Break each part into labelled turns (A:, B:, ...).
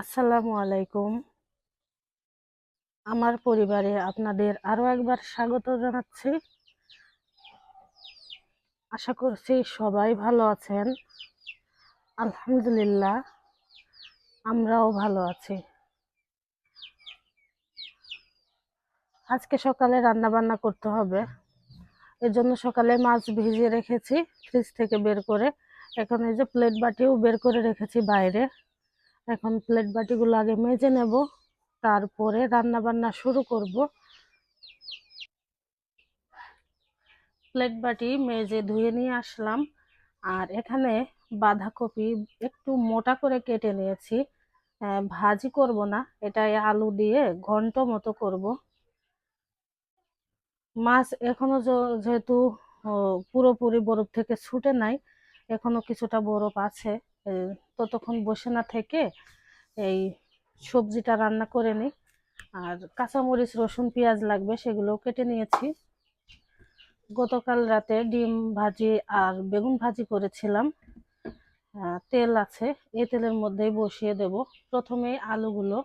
A: আসসালামু আলাইকুম। আমার পরিবারে আপনাদের আরও একবার স্বাগত জানাচ্ছি। আশা করছি সবাই ভালো আছেন। আলহামদুলিল্লাহ, আমরাও ভালো আছি। আজকে সকালে রান্না বান্না করতে হবে। এর জন্য সকালে মাছ ভিজিয়ে রেখেছি, ফ্রিজ থেকে বের করে। এখন এই যে প্লেট বাটিও বের করে রেখেছি বাইরে। এখন প্লেট বাটিগুলো আগে মেজে নেব, তারপরে রান্না বান্না শুরু করব। প্লেট বাটি মেজে ধুয়ে নিয়ে আসলাম, আর এখানে বাঁধাকপি একটু মোটা করে কেটে নিয়েছি। ভাজি করব না, এটাই আলু দিয়ে ঘন্ট মতো করব। মাছ এখনও যেহেতু পুরোপুরি বরফ থেকে ছুটে নাই, এখনও কিছুটা বরফ আছে। ততক্ষণ বসে না থেকে এই সবজিটা রান্না করে নিই। আর কাঁচামরিচ, রসুন, পেঁয়াজ লাগবে সেগুলোও কেটে নিয়েছি। গতকাল রাতে ডিম ভাজি আর বেগুন ভাজি করেছিলাম। তেল আছে, এই তেলের মধ্যেই বসিয়ে দেব। প্রথমে আলুগুলো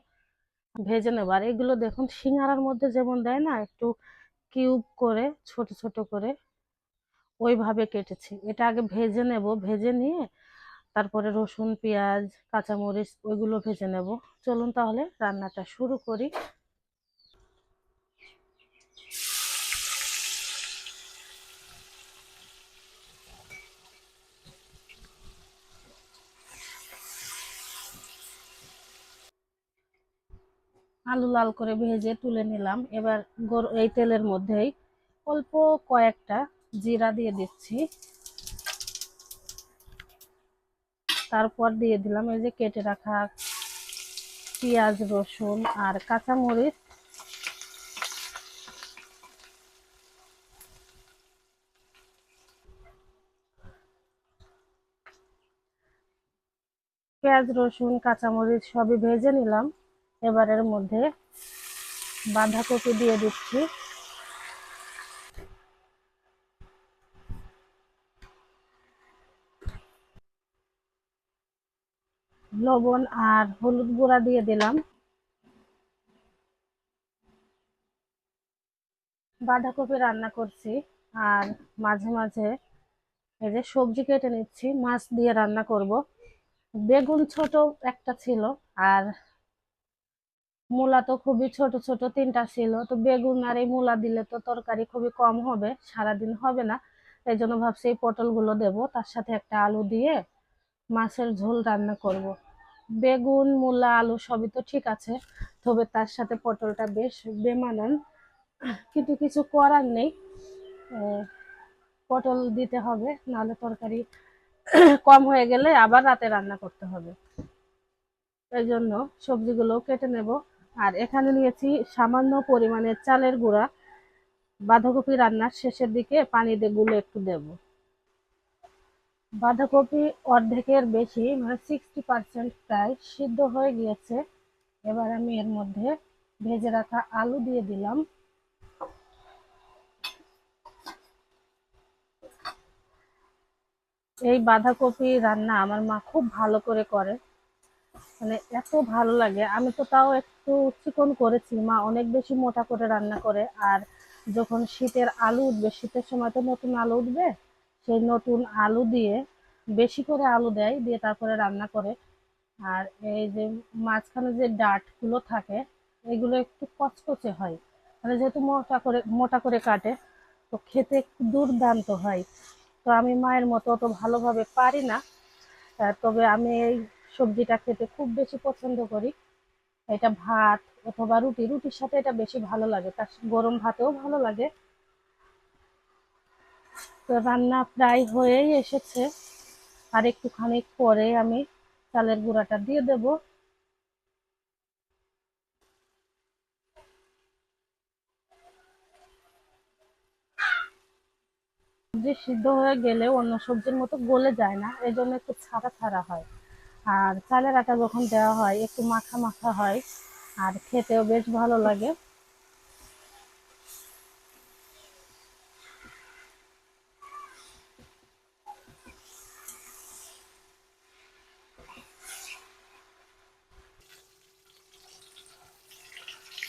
A: ভেজে নেব। আর এগুলো দেখুন, সিঙ্গারার মধ্যে যেমন দেয় না, একটু কিউব করে, ছোট ছোট করে ওইভাবে কেটেছি। এটা আগে ভেজে নেব। ভেজে নিয়ে তারপরে রসুন, পেঁয়াজ, কাঁচামরিচ ওইগুলো ভেজে নেব। চলুন তাহলে রান্নাটা শুরু করি। আলু লাল করে ভেজে তুলে নিলাম। এবার এই তেলের মধ্যেই অল্প কয়েকটা জিরা দিয়ে দিচ্ছি। তারপর দিয়ে দিলাম এই যে কেটে রাখা পেঁয়াজ, রসুন আর কাঁচামরিচ। পেঁয়াজ, রসুন, কাঁচামরিচ সবই ভেজে নিলাম। এবারের মধ্যে বাঁধাকপি দিয়ে দিচ্ছি। লবণ আর হলুদ গুঁড়া দিয়ে দিলাম। বাঁধাকপি রান্না করছি আর মাঝে মাঝে এই যে সবজি কেটে নিচ্ছি, মাছ দিয়ে রান্না করব। বেগুন ছোট একটা ছিল আর মূলা তো খুবই ছোট ছোট তিনটা ছিল। তো বেগুন আর এই মূলা দিলে তো তরকারি খুবই কম হবে, সারাদিন হবে না। এই জন্য ভাবছি এই পটলগুলো দেবো। তার সাথে একটা আলু দিয়ে মাছের ঝোল রান্না করব। বেগুন, মূলা, আলু সবই তো ঠিক আছে, তবে তার সাথে পটলটা বেশ বেমানান। কিন্তু কিছু করার নেই। পটল দিতে হবে, নাহলে তরকারি কম হয়ে গেলে আবার রাতে রান্না করতে হবে। এই জন্য সবজিগুলো কেটে নেব। আর এখানে নিয়েছি সামান্য পরিমাণে চালের গুঁড়া। বাঁধাকপি রান্নার শেষের দিকে পানি দিয়ে গুলে একটু দেব। বাঁধাকপি অর্ধেকের বেশি মানে সিক্সটি পার্সেন্ট প্রায় সিদ্ধ হয়ে গিয়েছে। এবার আমি এর মধ্যে ভেজে রাখা আলু দিয়ে দিলাম। এই বাঁধাকপি রান্না আমার মা খুব ভালো করে করে। মানে এত ভালো লাগে। আমি তো তাও একটু চিকন করেছি। মা অনেক বেশি মোটা করে রান্না করে। আর যখন শীতের আলু উঠবে, শীতের সময় তো নতুন আলু উঠবে। সেই নতুন আলু দিয়ে বেশি করে আলু দেয়, দিয়ে তারপরে রান্না করে। আর এই যে মাঝখানে যে ডাঁটগুলো থাকে, এগুলো একটু কচকচে হয়। মানে যেহেতু মোটা করে মোটা করে কাটে, তো খেতে দুর্দান্ত হয়। তো আমি মায়ের মতো অত ভালোভাবে পারি না। তবে আমি এই সবজিটা খেতে খুব বেশি পছন্দ করি। এটা ভাত অথবা রুটি, রুটির সাথে এটা বেশি ভালো লাগে। তার গরম ভাতেও ভালো লাগে। তো রান্না প্রায় হয়েই এসেছে। আর একটুখানি পরে আমি চালের গুঁড়াটা দিয়ে দেব। সবজি সিদ্ধ হয়ে গেলে অন্য সবজির মতো গলে যায় না, এই জন্য একটু ছাড়া ছাড়া হয়। আর চালের আটা যখন দেওয়া হয়, একটু মাখা মাখা হয়, আর খেতেও বেশ ভালো লাগে।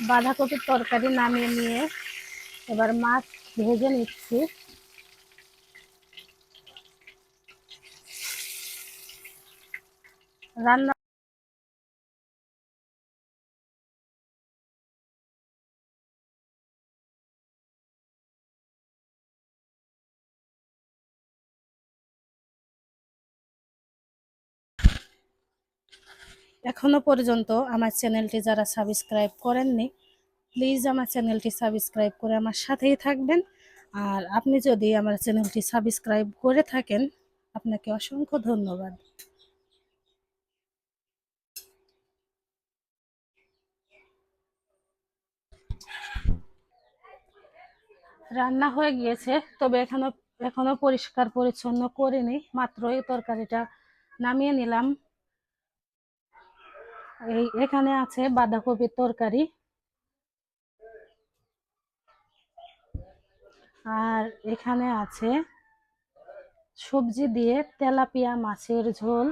A: বাঁধাকপির তরকারি নামিয়ে নিয়ে এবার মাছ ভেজে নিচ্ছি। রান্না এখনও পর্যন্ত আমার চ্যানেলটি যারা সাবস্ক্রাইব করেননি প্লিজ আমার চ্যানেলটি সাবস্ক্রাইব করে আমার সাথেই থাকবেন। আর আপনি যদি আমার চ্যানেলটি সাবস্ক্রাইব করে থাকেন, আপনাকে অসংখ্য ধন্যবাদ। রান্না হয়ে গিয়েছে, তবে এখনও এখনও পরিষ্কার পরিচ্ছন্ন করিনি মাত্র এই তরকারিটা নামিয়ে নিলাম। এই, এখানে আছে বাঁধাকপির তরকারি। আর এখানে আছে সবজি দিয়ে তেলাপিয়া মাছের ঝোল।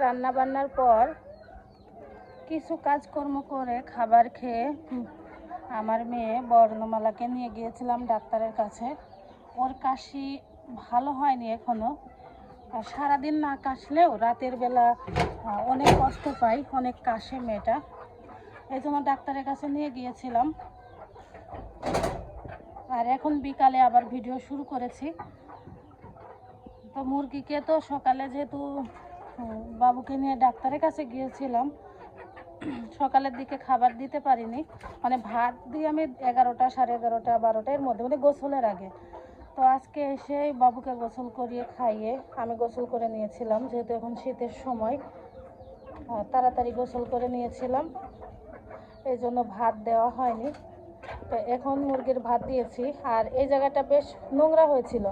A: রান্না বান্নার পর কিছু কাজকর্ম করে খাবার খেয়ে আমার মেয়ে বর্ণমালাকে নিয়ে গিয়েছিলাম ডাক্তারের কাছে। ওর কাশি ভালো হয়নি এখনও। আর সারাদিন না কাশলেও রাতের বেলা অনেক কষ্ট পাই, অনেক কাশে মেয়েটা। এই জন্য ডাক্তারের কাছে নিয়ে গিয়েছিলাম। আর এখন বিকালে আবার ভিডিও শুরু করেছি। তো মুরগিকে তো সকালে যেহেতু বাবুকে নিয়ে ডাক্তারের কাছে গিয়েছিলাম সকালের দিকে খাবার দিতে পারিনি। মানে ভাত দিয়ে আমি এগারোটা, সাড়ে এগারোটা, বারোটা এর মধ্যে মানে গোসলের আগে। তো আজকে এসে বাবুকে গোসল করিয়ে খাইয়ে আমি গোসল করে নিয়েছিলাম, যেহেতু এখন শীতের সময়। তাড়াতাড়ি গোসল করে নিয়েছিলাম। এই জন্য ভাত দেওয়া হয়নি। তো এখন মুরগির ভাত দিয়েছি। আর এই জায়গাটা বেশ নোংরা হয়েছিল।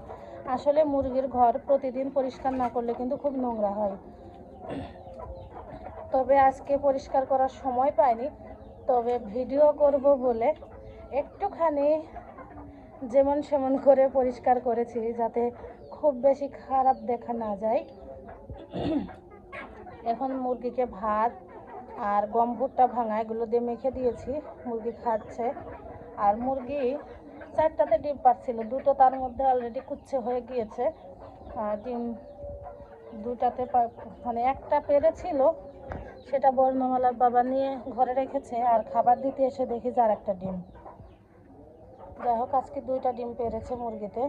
A: আসলে মুরগির ঘর প্রতিদিন পরিষ্কার না করলে কিন্তু খুব নোংরা হয়। তবে আজকে পরিষ্কার করার সময় পাইনি, তবে ভিডিও করব বলে একটুখানি যেমন সেমন করে পরিষ্কার করেছি যাতে খুব বেশি খারাপ দেখা না যায়। এখন মুরগিকে ভাত আর গম ভুট্টা ভাঙা এগুলো দিয়ে মেখে দিয়েছি, মুরগি খাচ্ছে। আর মুরগি চারটাতে ডিম পাচ্ছিল দুটো তার মধ্যে অলরেডি কুচ্ছে হয়ে গিয়েছে। ডিম দুটাতে মানে একটা পেরেছিল সেটা বর্ণমালার বাবা নিয়ে ঘরে রেখেছে আর খাবার দিতে এসে দেখি যে আর একটা ডিম। যাই হোক, আজকে দুইটা ডিম পেরেছে মুরগিতে।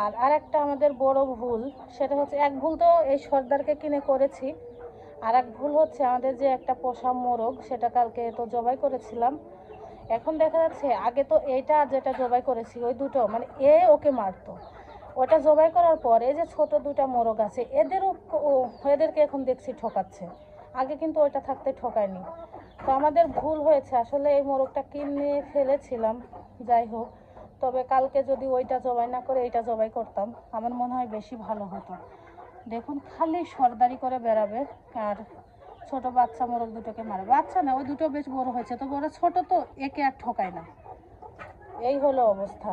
A: আর আর একটা আমাদের বড় ভুল, সেটা হচ্ছে এক ভুল তো এই সর্দারকে কিনে করেছি। আর এক ভুল হচ্ছে আমাদের যে একটা পোষা মোরগ, সেটা কালকে তো জবাই করেছিলাম। এখন দেখা যাচ্ছে আগে তো এইটা আর যেটা জবাই করেছি, ওই দুটো মানে এ ওকে মারতো। ওটা জবাই করার পর যে ছোট দুটা মোরগ আছে, এদেরও এদেরকে এখন দেখছি ঠকাচ্ছে। আগে কিন্তু ওইটা থাকতে ঠকায়নি। তো আমাদের ভুল হয়েছে। আসলে এই মোরগটা কিনে ফেলেছিলাম, যাই হোক। তবে কালকে যদি ওইটা জবাই না করে, এইটা জবাই করতাম। আমার মনে হয় বেশি ভালো হতো। দেখুন, খালি সর্দারি করে বেড়াবে আর ছোট বাচ্চা মোরগ দুটোকে মারে বাচ্চা না ওই দুটো বেশ বড় হয়েছে। তো বড় ছোট তো, একে আর ঠকায় না। এই হলো অবস্থা।